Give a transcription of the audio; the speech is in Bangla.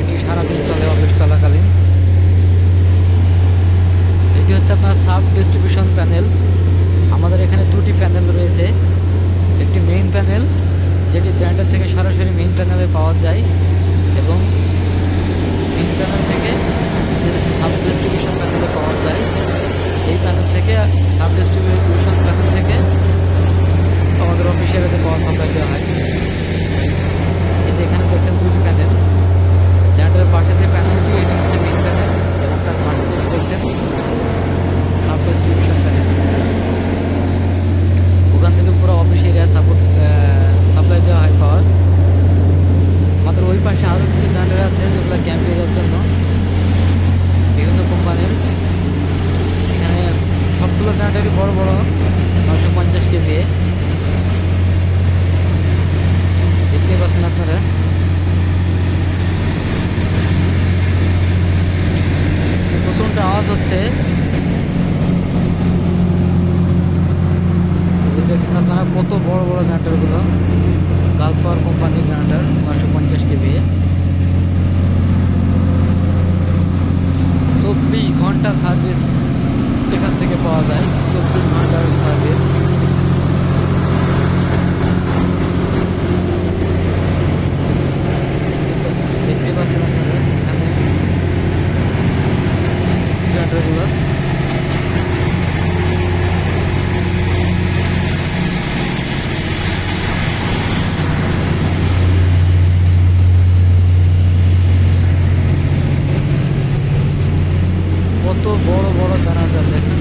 এটি সারাদিন চলে অফিস চলাকালীন। এটি হচ্ছে আপনার সাব ডিস্ট্রিবিউশন প্যানেল কত বড় বড় জেনারেটারগুলো গালফার কোম্পানির জেনারেটর নয়শো পঞ্চাশ কেভি চব্বিশ ঘণ্টা সার্ভিস এখান থেকে পাওয়া যায়, চব্বিশ ঘণ্টার সার্ভিস আপনারা দেখেন